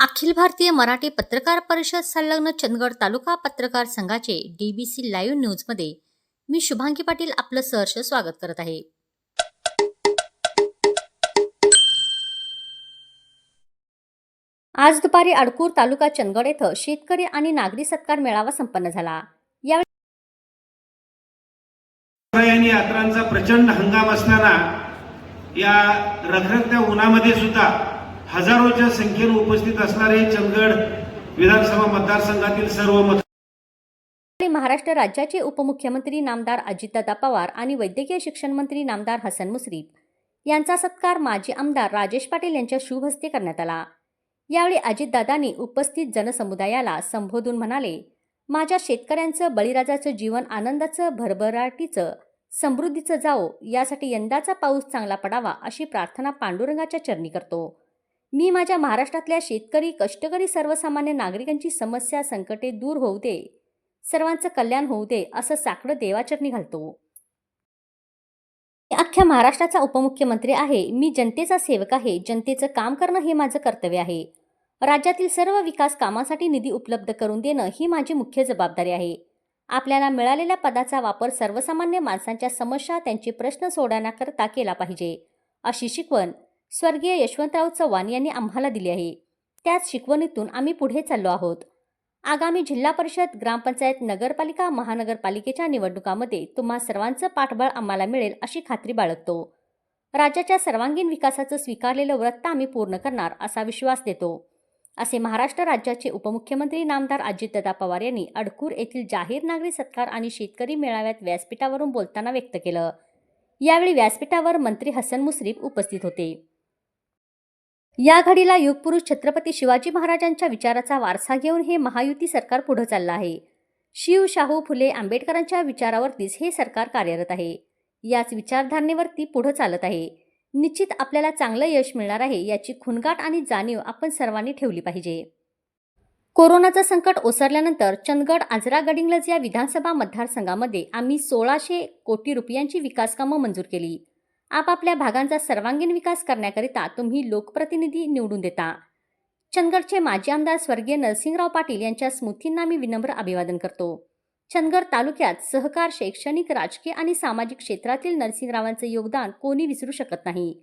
अखिल भारतीय मराठी पत्रकार परिषद संलग्न चंदगड तालुका पत्रकार संघाचे डीबीसी लाईव्ह न्यूजमध्ये मी शुभांगी पाटील आपलं सहर्ष स्वागत करत आहे. आज दुपारी अडकूर तालुका चंदगड येथे शेतकरी आणि नागरी सत्कार मेळावा संपन्न झाला. आणि यात्रांचा प्रचंड हंगाम असताना या रखरखत्या उन्हामध्ये सुद्धा हजारोच्या संख्येने उपस्थित असणारे चंदगड विधानसभा मतदारसंघातील सर्व मत महाराष्ट्र राज्याचे उपमुख्यमंत्री नामदार अजितदादा पवार आणि वैद्यकीय शिक्षण मंत्री नामदार हसन मुश्रीफ यांचा सत्कार माजी आमदार राजेश पाटील यांच्या शुभ हस्ते करण्यात आला. यावेळी अजितदादांनी उपस्थित जनसमुदायाला संबोधून म्हणाले माझ्या शेतकऱ्यांचं बळीराजाचं जीवन आनंदाचं भरभराटीचं समृद्धीचं जावो यासाठी यंदाचा पाऊस चांगला पडावा अशी प्रार्थना पांडुरंगाच्या चरणी करतो. मी माझ्या महाराष्ट्रातल्या शेतकरी कष्टकरी सर्वसामान्य नागरिकांची समस्या संकटे दूर होऊ दे. सर्वांचं कल्याण होऊ दे असं साकडं देवाचरणी घालतो. अख्ख्या महाराष्ट्राचा उपमुख्यमंत्री आहे. मी जनतेचा सेवक आहे. जनतेचं काम करणं हे माझं कर्तव्य आहे. राज्यातील सर्व विकास कामासाठी निधी उपलब्ध करून देणं ही माझी मुख्य जबाबदारी आहे. आपल्याला मिळालेल्या पदाचा वापर सर्वसामान्य माणसांच्या समस्या त्यांचे प्रश्न सोडवण्याकरता केला पाहिजे. अशी शिकवण स्वर्गीय यशवंतराव चव्हाण यांनी आम्हाला दिली आहे. त्याच शिकवणीतून आम्ही पुढे चाललो आहोत. आगामी जिल्हा परिषद ग्रामपंचायत नगरपालिका महानगरपालिकेच्या निवडणुकामध्ये तुम्हा सर्वांचं पाठबळ आम्हाला मिळेल अशी खात्री बाळगतो. राज्याच्या सर्वांगीण विकासाचं स्वीकारलेलं व्रत आम्ही पूर्ण करणार असा विश्वास देतो. असे महाराष्ट्र राज्याचे उपमुख्यमंत्री नामदार अजितदादा पवार यांनी अडकूर येथील जाहीर नागरी सत्कार आणि शेतकरी मेळाव्यात व्यासपीठावरून बोलताना व्यक्त केलं. यावेळी व्यासपीठावर मंत्री हसन मुश्रीफ उपस्थित होते. या घडीला युगपुरुष छत्रपती शिवाजी महाराजांच्या विचाराचा वारसा घेऊन हे महायुती सरकार पुढे चाललं आहे. शिव शाहू फुले आंबेडकरांच्या विचारावरतीच हे सरकार कार्यरत आहे. याच विचारधारणेवरती पुढे चालत आहे. निश्चित आपल्याला चांगलं यश मिळणार आहे याची खुणगाट आणि जाणीव आपण सर्वांनी ठेवली पाहिजे. कोरोनाचं संकट ओसरल्यानंतर चंदगड आजरा गडिंगलज या विधानसभा मतदारसंघामध्ये आम्ही सोळाशे कोटी रुपयांची विकासकामं मंजूर केली. आपापल्या भागांचा सर्वांगीण विकास करण्याकरिता तुम्ही लोकप्रतिनिधी निवडून देता. चंदगडचे माजी आमदार स्वर्गीय नरसिंगराव पाटील यांच्या स्मृतींना मी विनम्र अभिवादन करतो. चंदगड तालुक्यात सहकार शैक्षणिक राजकीय आणि सामाजिक क्षेत्रातील नरसिंगरावांचे योगदान कोणी विसरू शकत नाही.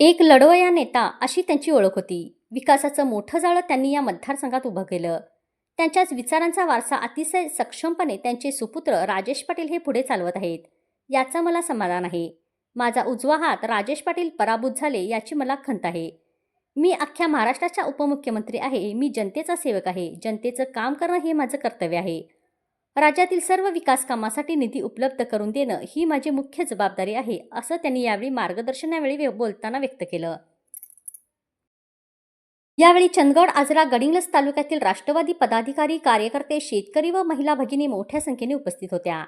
एक लढवया नेता अशी त्यांची ओळख होती. विकासाचं मोठं जाळं त्यांनी या मतदारसंघात उभं केलं. त्यांच्याच विचारांचा वारसा अतिशय सक्षमपणे त्यांचे सुपुत्र राजेश पाटील हे पुढे चालवत आहेत. याचा मला समाधान आहे. माझा उजवा हात राजेश पाटील पराभूत झाले याची मला खंत आहे. मी अख्ख्या महाराष्ट्राच्या उपमुख्यमंत्री आहे. मी जनतेचा सेवक आहे. जनतेचं काम करणं हे माझं कर्तव्य आहे. राज्यातील सर्व विकास कामासाठी निधी उपलब्ध करून देणं ही माझी मुख्य जबाबदारी आहे असं त्यांनी यावेळी मार्गदर्शनावेळी व्य- बोलताना व्यक्त केलं. यावेळी चंदगड आजरा गडिंगलस तालुक्यातील राष्ट्रवादी पदाधिकारी कार्यकर्ते शेतकरी व महिला भगिनी मोठ्या संख्येने उपस्थित होत्या.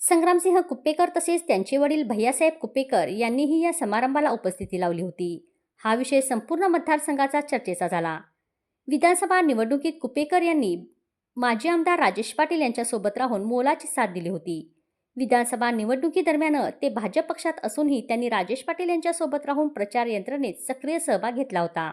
संग्रामसिंह कुप्पेकर तसेच त्यांचे वडील भैयासाहेब कुप्पेकर यांनीही या समारंभाला उपस्थिती लावली होती. हा विषय संपूर्ण मतदारसंघाचा चर्चेचा झाला. विधानसभा निवडणुकीत कुपेकर यांनी माजी आमदार राजेश पाटील यांच्यासोबत राहून मोलाची साथ दिली होती. विधानसभा निवडणुकीदरम्यान ते भाजप पक्षात असूनही त्यांनी राजेश पाटील यांच्यासोबत राहून प्रचार यंत्रणेत सक्रिय सहभाग घेतला होता.